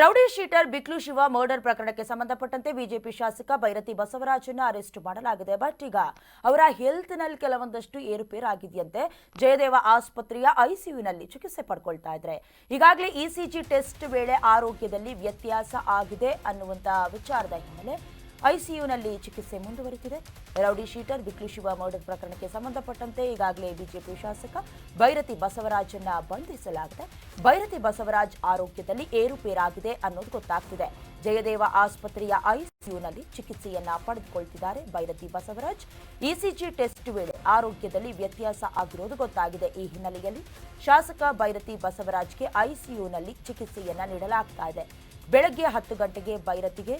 Rowdy sheeter Biklu Shiva murder ಪ್ರಕರಣಕ್ಕೆ ಸಂಬಂಧಪಟ್ಟಂತೆ BJP ಶಾಸಕ ಭೈರತಿ ಬಸವರಾಜನ್ನ ಅರೆಸ್ಟ್ ಮಾಡಲಾಗಿದೆ. ಬಟ್ ಈಗ ಅವರ ಹೆಲ್ತ್ನಲ್ಲಿ ಕೆಲವೊಂದಷ್ಟು ಏರುಪೇರಾಗಿದೆಯಂತೆ ಜಯದೇವ ಆಸ್ಪತ್ರೆಯ ಐಸಿಯುನಲ್ಲಿ ಚಿಕಿತ್ಸೆ ಪಡ್ಕೊಳ್ತಾ ಇದ್ರೆ. ಈಗಾಗಲೇ ಇಸಿಜಿ ಟೆಸ್ಟ್ ವೇಳೆ ಆರೋಗ್ಯದಲ್ಲಿ ವ್ಯತ್ಯಾಸ ಆಗಿದೆ ಅನ್ನುವಂತ ವಿಚಾರದ ಹಿನ್ನೆಲೆ ಐಸಿಯುನಲ್ಲಿ ಚಿಕಿತ್ಸೆ ಮುಂದುವರಿದಿದೆ. Rowdy sheeter Biklu Shiva murder ಪ್ರಕರಣಕ್ಕೆ ಸಂಬಂಧಪಟ್ಟಂತೆ ಈಗಾಗಲೇ ಬಿಜೆಪಿ ಶಾಸಕ ಭೈರತಿ ಬಸವರಾಜನ್ನ ಬಂಧಿಸಲಾಗಿದೆ. ಭೈರತಿ ಬಸವರಾಜ್ ಆರೋಗ್ಯದಲ್ಲಿ ಏರುಪೇರಾಗಿದೆ ಅನ್ನೋದು ಗೊತ್ತಾಗ್ತಿದೆ. ಜಯದೇವ ಆಸ್ಪತ್ರೆಯ ಐಸಿಯುನಲ್ಲಿ ಚಿಕಿತ್ಸೆಯನ್ನ ಪಡೆದುಕೊಳ್ತಿದ್ದಾರೆ ಭೈರತಿ ಬಸವರಾಜ್. ಇಸಿಜಿ ಟೆಸ್ಟ್ ವೇಳೆ ಆರೋಗ್ಯದಲ್ಲಿ ವ್ಯತ್ಯಾಸ ಆಗಿರೋದು ಗೊತ್ತಾಗಿದೆ. ಈ ಹಿನ್ನೆಲೆಯಲ್ಲಿ ಶಾಸಕ ಭೈರತಿ ಬಸವರಾಜ್ಗೆ ಐಸಿಯುನಲ್ಲಿ ಚಿಕಿತ್ಸೆಯನ್ನ ನೀಡಲಾಗ್ತಾ ಇದೆ. ಬೆಳಗ್ಗೆ ಹತ್ತು ಗಂಟೆಗೆ ಭೈರತಿಗೆ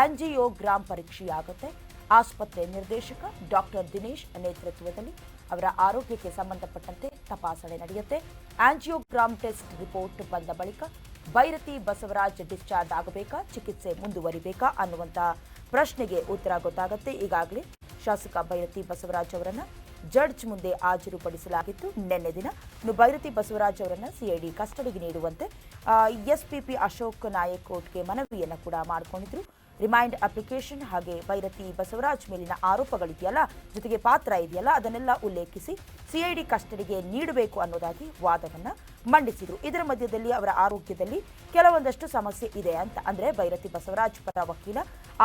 ಆಂಜಿಯೋಗ್ರಾಮ್ ಪರೀಕ್ಷೆಯಾಗುತ್ತೆ. ಆಸ್ಪತ್ರೆ ನಿರ್ದೇಶಕ ಡಾಕ್ಟರ್ ದಿನೇಶ್ ನೇತೃತ್ವದಲ್ಲಿ ಅವರ ಆರೋಗ್ಯಕ್ಕೆ ಸಂಬಂಧಪಟ್ಟಂತೆ ತಪಾಸಣೆ ನಡೆಯುತ್ತೆ. ಆಂಜಿಯೋಗ್ರಾಮ್ ಟೆಸ್ಟ್ ರಿಪೋರ್ಟ್ ಬಂದ ಬಳಿಕ ಬೈರತಿ ಬಸವರಾಜ್ ಡಿಸ್ಚಾರ್ಜ್ ಆಗಬೇಕಾ, ಚಿಕಿತ್ಸೆ ಮುಂದುವರಿಬೇಕಾ ಅನ್ನುವಂಥ ಪ್ರಶ್ನೆಗೆ ಉತ್ತರ ಗೊತ್ತಾಗುತ್ತೆ. ಈಗಾಗಲೇ ಶಾಸಕ ಬೈರತಿ ಬಸವರಾಜ್ ಅವರನ್ನ ಜಡ್ಜ್ ಮುಂದೆ ಹಾಜರುಪಡಿಸಲಾಗಿತ್ತು. ನಿನ್ನೆ ದಿನ ಇನ್ನು ಭೈರತಿ ಬಸವರಾಜ್ ಅವರನ್ನ ಸಿಐಡಿ ಕಸ್ಟಡಿಗೆ ನೀಡುವಂತೆ ಎಸ್ಪಿಪಿ ಅಶೋಕ್ ನಾಯಕ್ ಕೋರ್ಟ್ಗೆ ಮನವಿಯನ್ನು ಕೂಡ ಮಾಡಿಕೊಂಡಿದ್ರು. ರಿಮೈಂಡ್ ಅಪ್ಲಿಕೇಶನ್ ಹಾಗೆ ವೈರತಿ ಬಸವರಾಜ್ ಮೇಲಿನ ಆರೋಪಗಳಿದೆಯಲ್ಲ, ಜೊತೆಗೆ ಪಾತ್ರ ಇದೆಯಲ್ಲ, ಅದನ್ನೆಲ್ಲ ಉಲ್ಲೇಖಿಸಿ ಸಿಐಡಿ ಕಸ್ಟಡಿಗೆ ನೀಡಬೇಕು ಅನ್ನೋದಾಗಿ ವಾದವನ್ನ ಮಂಡಿಸಿದರು. ಇದರ ಮಧ್ಯದಲ್ಲಿ ಅವರ ಆರೋಗ್ಯದಲ್ಲಿ ಕೆಲವೊಂದಷ್ಟು ಸಮಸ್ಯೆ ಇದೆ ಅಂತ ಅಂದ್ರೆ ಭೈರತಿ ಬಸವರಾಜ್ ಪರ ವಕೀಲ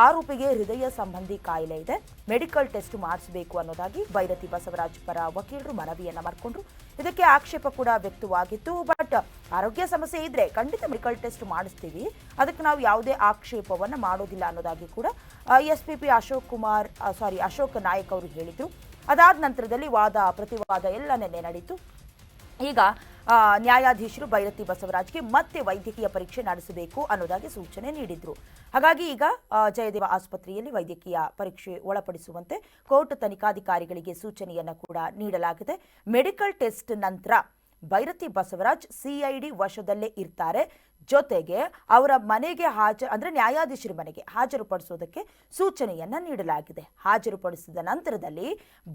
ಆರೋಪಿಗೆ ಹೃದಯ ಸಂಬಂಧಿ ಕಾಯಿಲೆ ಇದೆ. ಮೆಡಿಕಲ್ ಟೆಸ್ಟ್ ಮಾಡಿಸಬೇಕು ಅನ್ನೋದಾಗಿ ಭೈರತಿ ಬಸವರಾಜ್ ಪರ ವಕೀಲರು ಮನವಿಯನ್ನ ಮಾಡಿಕೊಂಡ್ರು. ಇದಕ್ಕೆ ಆಕ್ಷೇಪ ಕೂಡ ವ್ಯಕ್ತವಾಗಿತ್ತು. ಬಟ್ ಆರೋಗ್ಯ ಸಮಸ್ಯೆ ಇದ್ರೆ ಖಂಡಿತ ಮೆಡಿಕಲ್ ಟೆಸ್ಟ್ ಮಾಡಿಸ್ತೀವಿ. ಅದಕ್ಕೆ ನಾವು ಯಾವುದೇ ಆಕ್ಷೇಪವನ್ನ ಮಾಡೋದಿಲ್ಲ ಅನ್ನೋದಾಗಿ ಕೂಡ S P P Ashok Kumar sorry Ashok Nayak ಅವರು ಹೇಳಿದ್ರು. ಅದಾದ ನಂತರದಲ್ಲಿ ವಾದ, ಪ್ರತಿವಾದ ಎಲ್ಲ ನೆನ್ನೆ ನಡೀತು. ಈಗ ನ್ಯಾಯಾಧೀಶರು ಭೈರತಿ ಬಸವರಾಜ್ಗೆ ಮತ್ತೆ ವೈದ್ಯಕೀಯ ಪರೀಕ್ಷೆ ನಡೆಸಬೇಕು ಅನ್ನೋದಾಗಿ ಸೂಚನೆ ನೀಡಿದ್ರು. ಹಾಗಾಗಿ ಈಗ ಜಯದೇವ ಆಸ್ಪತ್ರೆಯಲ್ಲಿ ವೈದ್ಯಕೀಯ ಪರೀಕ್ಷೆ ಒಳಪಡಿಸುವಂತೆ ಕೋರ್ಟ್ ತನಿಖಾಧಿಕಾರಿಗಳಿಗೆ ಸೂಚನೆಯನ್ನು ಕೂಡ ನೀಡಲಾಗಿದೆ. ಮೆಡಿಕಲ್ ಟೆಸ್ಟ್ ನಂತರ ಭೈರತಿ ಬಸವರಾಜ್ ಸಿಐಡಿ ವಶದಲ್ಲೇ ಇರ್ತಾರೆ. ಜೊತೆಗೆ ಅವರ ಮನೆಗೆ ಹಾಜ, ಅಂದ್ರೆ ನ್ಯಾಯಾಧೀಶರ ಮನೆಗೆ ಹಾಜರುಪಡಿಸೋದಕ್ಕೆ ಸೂಚನೆಯನ್ನ ನೀಡಲಾಗಿದೆ. ಹಾಜರುಪಡಿಸಿದ ನಂತರದಲ್ಲಿ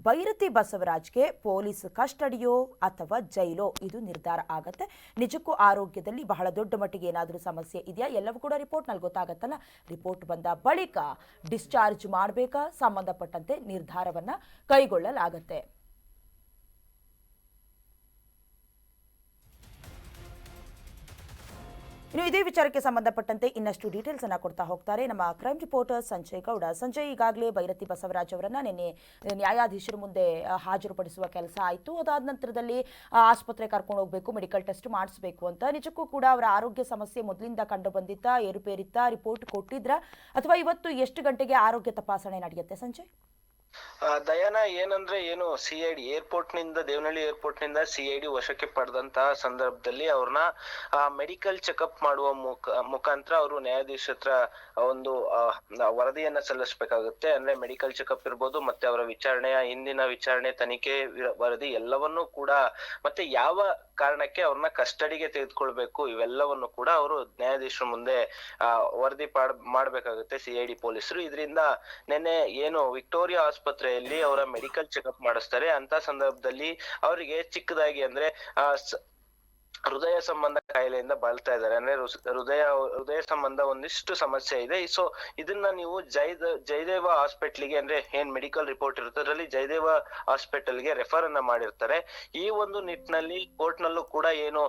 ಭೈರತಿ ಬಸವರಾಜ್ಗೆ ಪೊಲೀಸ್ ಕಸ್ಟಡಿಯೋ ಅಥವಾ ಜೈಲೋ? ಇದು ನಿರ್ಧಾರ ಆಗತ್ತೆ. ನಿಜಕ್ಕೂ ಆರೋಗ್ಯದಲ್ಲಿ ಬಹಳ ದೊಡ್ಡ ಮಟ್ಟಿಗೆ ಏನಾದರೂ ಸಮಸ್ಯೆ ಇದೆಯಾ? ಎಲ್ಲವೂ ಕೂಡ ರಿಪೋರ್ಟ್ನಲ್ಲಿ ಗೊತ್ತಾಗತ್ತಲ್ಲ? ರಿಪೋರ್ಟ್ ಬಂದ ಬಳಿಕ ಡಿಸ್ಚಾರ್ಜ್ ಮಾಡಬೇಕಾ? ಸಂಬಂಧಪಟ್ಟಂತೆ ನಿರ್ಧಾರವನ್ನ ಕೈಗೊಳ್ಳಲಾಗತ್ತೆ. ಇನ್ನು ಇದೇ ವಿಚಾರಕ್ಕೆ ಸಂಬಂಧಪಟ್ಟಂತೆ ಇನ್ನಷ್ಟು ಡೀಟೇಲ್ಸ್ ಅನ್ನ ಕೊಡ್ತಾ ಹೋಗ್ತಾರೆ ನಮ್ಮ ಕ್ರೈಮ್ ರಿಪೋರ್ಟರ್ ಸಂಜಯ್ ಗೌಡ. ಸಂಜಯ್ ಈಗಾಗಲೇ ಭೈರತಿ ಬಸವರಾಜ್ ಅವರನ್ನ ನಿನ್ನೆ ನ್ಯಾಯಾಧೀಶರ ಮುಂದೆ ಹಾಜರುಪಡಿಸುವ ಕೆಲಸ ಆಯಿತು. ಅದಾದ ನಂತರದಲ್ಲಿ ಆಸ್ಪತ್ರೆ ಕರ್ಕೊಂಡು ಹೋಗಬೇಕು ಮೆಡಿಕಲ್ ಟೆಸ್ಟ್ ಮಾಡಿಸ್ಬೇಕು ಅಂತ. ನಿಜಕ್ಕೂ ಕೂಡ ಅವರ ಆರೋಗ್ಯ ಸಮಸ್ಯೆ ಮೊದಲಿಂದ ಕಂಡು ಬಂದಿತ್ತಾ, ಏರುಪೇರಿತ್ತ ರಿಪೋರ್ಟ್ ಕೊಟ್ಟಿದ್ರ? ಅಥವಾ ಇವತ್ತು ಎಷ್ಟು ಗಂಟೆಗೆ ಆರೋಗ್ಯ ತಪಾಸಣೆ ನಡೆಯುತ್ತೆ, ಸಂಜಯ್? ದಯಾನ ಏನಂದ್ರೆ ಏನು ಸಿ ಐ ಡಿ ಏರ್ಪೋರ್ಟ್ನಿಂದ ದೇವನಹಳ್ಳಿ ಏರ್ಪೋರ್ಟ್ನಿಂದ ಸಿ ಐ ಡಿ ವಶಕ್ಕೆ ಪಡೆದಂತಹ ಸಂದರ್ಭದಲ್ಲಿ ಅವ್ರನ್ನ ಮೆಡಿಕಲ್ ಚೆಕಪ್ ಮಾಡುವ ಮುಖ, ಮುಖಾಂತರ ಅವರು ನ್ಯಾಯಾಧೀಶ ಹತ್ರ ಒಂದು ವರದಿಯನ್ನ ಸಲ್ಲಿಸಬೇಕಾಗುತ್ತೆ. ಅಂದ್ರೆ ಮೆಡಿಕಲ್ ಚೆಕಪ್ ಇರ್ಬೋದು, ಮತ್ತೆ ಅವರ ವಿಚಾರಣೆಯ, ಹಿಂದಿನ ವಿಚಾರಣೆ, ತನಿಖೆ ವರದಿ ಎಲ್ಲವನ್ನೂ ಕೂಡ, ಮತ್ತೆ ಯಾವ ಕಾರಣಕ್ಕೆ ಅವ್ರನ್ನ ಕಸ್ಟಡಿಗೆ ತೆಗೆದುಕೊಳ್ಬೇಕು, ಇವೆಲ್ಲವನ್ನು ಕೂಡ ಅವರು ನ್ಯಾಯಾಧೀಶರ ಮುಂದೆ ವರದಿ ಮಾಡ್ಬೇಕಾಗುತ್ತೆ ಸಿ ಐ ಡಿ ಪೊಲೀಸರು. ಇದರಿಂದ ನಿನ್ನೆ ಏನು ವಿಕ್ಟೋರಿಯಾ ಆಸ್ಪತ್ರೆಯಲ್ಲಿ ಅವರ ಮೆಡಿಕಲ್ ಚೆಕಪ್ ಮಾಡಿಸ್ತಾರೆ. ಅಂತ ಸಂದರ್ಭದಲ್ಲಿ ಅವರಿಗೆ ಚಿಕ್ಕದಾಗಿ ಅಂದ್ರೆ, ಆ ಹೃದಯ ಸಂಬಂಧ ಕಾಯಿಲೆಯಿಂದ ಬಳಲ್ತಾ ಇದ್ದಾರೆ. ಅಂದ್ರೆ ಹೃದಯ ಹೃದಯ ಸಂಬಂಧ ಒಂದಿಷ್ಟು ಸಮಸ್ಯೆ ಇದೆ. ಸೊ ಇದನ್ನ ನೀವು ಜೈದ, ಜಯದೇವ ಹಾಸ್ಪಿಟ್ಲಿಗೆ ಅಂದ್ರೆ ಏನ್ ಮೆಡಿಕಲ್ ರಿಪೋರ್ಟ್ ಇರುತ್ತೆ ಅದರಲ್ಲಿ ಜಯದೇವ ಹಾಸ್ಪಿಟಲ್ಗೆ ರೆಫರ್ ಅನ್ನ ಮಾಡಿರ್ತಾರೆ. ಈ ಒಂದು ನಿಟ್ಟಿನಲ್ಲಿ ಕೋರ್ಟ್ ನಲ್ಲೂ ಕೂಡ ಏನು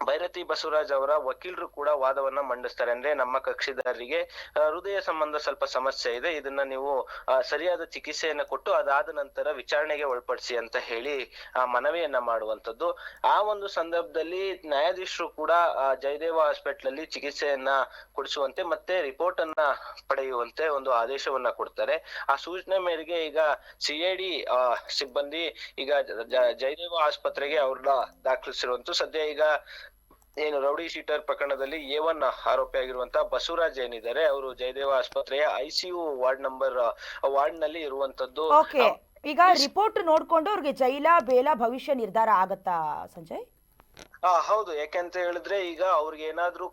ಭೈರತಿ ಬಸವರಾಜ್ ಅವರ ವಕೀಲರು ಕೂಡ ವಾದವನ್ನ ಮಂಡಿಸ್ತಾರೆ. ಅಂದ್ರೆ ನಮ್ಮ ಕಕ್ಷಿದಾರರಿಗೆ ಹೃದಯ ಸಂಬಂಧ ಸ್ವಲ್ಪ ಸಮಸ್ಯೆ ಇದೆ. ಇದನ್ನ ನೀವು ಸರಿಯಾದ ಚಿಕಿತ್ಸೆಯನ್ನ ಕೊಟ್ಟು ಅದಾದ ನಂತರ ವಿಚಾರಣೆಗೆ ಒಳಪಡಿಸಿ ಅಂತ ಹೇಳಿ ಆ, ಮನವಿಯನ್ನ ಮಾಡುವಂತದ್ದು ಆ ಒಂದು ಸಂದರ್ಭದಲ್ಲಿ ನ್ಯಾಯಾಧೀಶರು ಕೂಡ ಜಯದೇವ ಹಾಸ್ಪಿಟಲ್ ಅಲ್ಲಿ ಚಿಕಿತ್ಸೆಯನ್ನ ಕೊಡಿಸುವಂತೆ ಮತ್ತೆ ರಿಪೋರ್ಟ್ ಅನ್ನ ಪಡೆಯುವಂತೆ ಒಂದು ಆದೇಶವನ್ನ ಕೊಡ್ತಾರೆ. ಆ ಸೂಚನೆ ಮೇರೆಗೆ ಈಗ ಸಿಐಡಿ ಸಿಬ್ಬಂದಿ ಈಗ ಜ- ಜ- ಜಯದೇವ ಆಸ್ಪತ್ರೆಗೆ ಅವ್ರನ್ನ ದಾಖಲಿಸಿರುವಂತ ಸದ್ಯ ಈಗ ಏನು ರೌಡಿ ಶೀಟರ್ ಪ್ರಕರಣದಲ್ಲಿ ಎ ಒನ್ ಆರೋಪಿ ಆಗಿರುವಂತಹ ಬಸವರಾಜ್ ಏನಿದ್ದಾರೆ ಅವರು ಜಯದೇವ ಆಸ್ಪತ್ರೆಯ ಐಸಿಯು ವಾರ್ಡ್ ನಂಬರ್ ವಾರ್ಡ್ನಲ್ಲಿ ಇರುವಂತದ್ದು. ಓಕೆ ಈಗ ರಿಪೋರ್ಟ್ ನೋಡ್ಕೊಂಡು ಅವ್ರಿಗೆ ಜೈಲ ಬೇಲ ಭವಿಷ್ಯ ನಿರ್ಧಾರ ಆಗತ್ತಾ ಸಂಜಯ್? ಆ ಹೌದು. ಯಾಕೆಂತ ಹೇಳಿದ್ರೆ ಈಗ ಅವ್ರಿಗೆ ಏನಾದ್ರೂ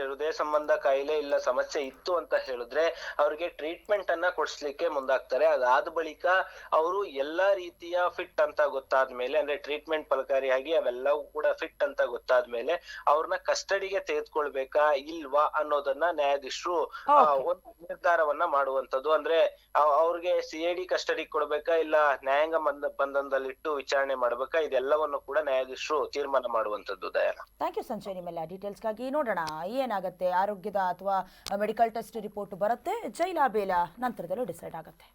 ಹೃದಯ ಸಂಬಂಧ ಕಾಯಿಲೆ ಇಲ್ಲ ಸಮಸ್ಯೆ ಇತ್ತು ಅಂತ ಹೇಳಿದ್ರೆ ಅವ್ರಿಗೆ ಟ್ರೀಟ್ಮೆಂಟ್ ಅನ್ನ ಕೊಡ್ಸ್ಲಿಕ್ಕೆ ಮುಂದಾಗ್ತಾರೆ. ಅದಾದ ಬಳಿಕ ಅವರು ಎಲ್ಲಾ ರೀತಿಯ ಫಿಟ್ ಅಂತ ಗೊತ್ತಾದ್ಮೇಲೆ ಅಂದ್ರೆ ಟ್ರೀಟ್ಮೆಂಟ್ ಫಲಕಾರಿಯಾಗಿ ಅವೆಲ್ಲವೂ ಕೂಡ ಫಿಟ್ ಅಂತ ಗೊತ್ತಾದ್ಮೇಲೆ ಅವ್ರನ್ನ ಕಸ್ಟಡಿಗೆ ತೆಗೆದುಕೊಳ್ಬೇಕಾ ಇಲ್ವಾ ಅನ್ನೋದನ್ನ ನ್ಯಾಯಾಧೀಶರು ಒಂದು ನಿರ್ಧಾರವನ್ನ ಮಾಡುವಂತದ್ದು ಅಂದ್ರೆ ಅವ್- ಅವ್ರಿಗೆ ಸಿ ಐ ಡಿ ಕಸ್ಟಡಿ ಕೊಡ್ಬೇಕಾ ಇಲ್ಲ ನ್ಯಾಯಾಂಗ ಬಂಧ ಬಂಧನದಲ್ಲಿಟ್ಟು ವಿಚಾರಣೆ ಮಾಡ್ಬೇಕಾ ಇದೆಲ್ಲವನ್ನು ಕೂಡ ನ್ಯಾಯಾಧೀಶರು ತೀರ್ಮಾನ ಮಾಡುವಂತದ್ದು ದಯಾನ ಥ್ಯಾಂಕ್ ಯು ಸಂಜಯ್, ನಿಮ್ಮೆಲ್ಲ ಡೀಟೇಲ್ಸ್ಗಾಗಿ ನೋಡೋಣ, ಏನಾಗುತ್ತೆ? ಆರೋಗ್ಯದ ಅಥವಾ ಮೆಡಿಕಲ್ ಟೆಸ್ಟ್ ರಿಪೋರ್ಟ್ ಬರುತ್ತೆ ಜೈಲಾ ಬೇಲಾ ನಂತರದಲ್ಲೂ ಡಿಸೈಡ್ ಆಗುತ್ತೆ.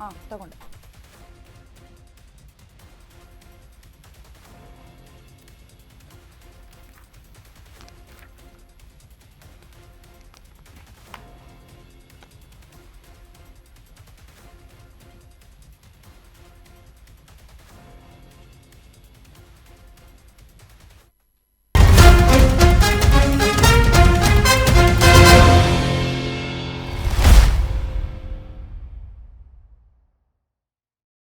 ಹಾಂ ತಗೊಂಡೆ.